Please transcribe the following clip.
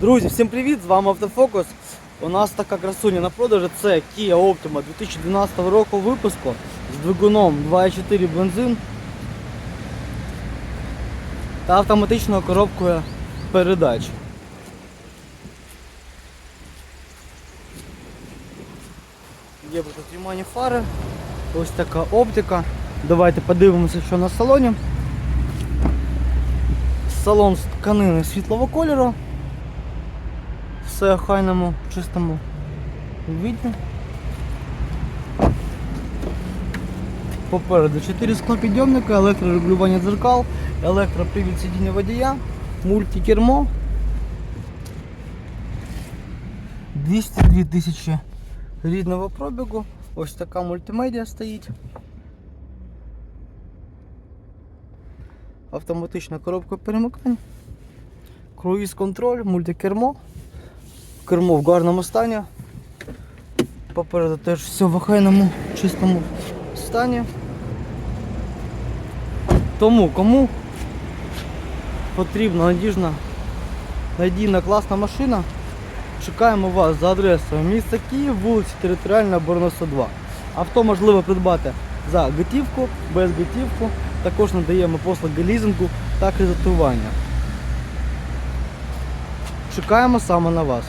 Друзі, всім привіт! З вами Автофокус. У нас така красуня на продажі. Це Kia Optima 2012 року випуску з двигуном 2.4 бензин та автоматичною коробкою передач. Є знімання фари, ось така оптика. Давайте подивимося, що на салоні. Салон з тканини світлого кольору. Все охайному, чистому віді. Попереду 4 склопідйомника, електрорегулювання дзеркал, електропривід сидіння водія, мультикермо. 202 тисячі рідного пробігу. Ось така мультимедіа стоїть. Автоматична коробка перемикань. Круїз контроль, мультикермо. Кермо в гарному стані. Попереду теж все в охайному, чистому стані. Тому кому потрібна надіжна, надійна класна машина, чекаємо вас за адресою міста Київ, вулиця Територіальна оборона 102. Авто можливо придбати за готівку, без готівку. Також надаємо послуги лізингу та кредитування. Чекаємо саме на вас.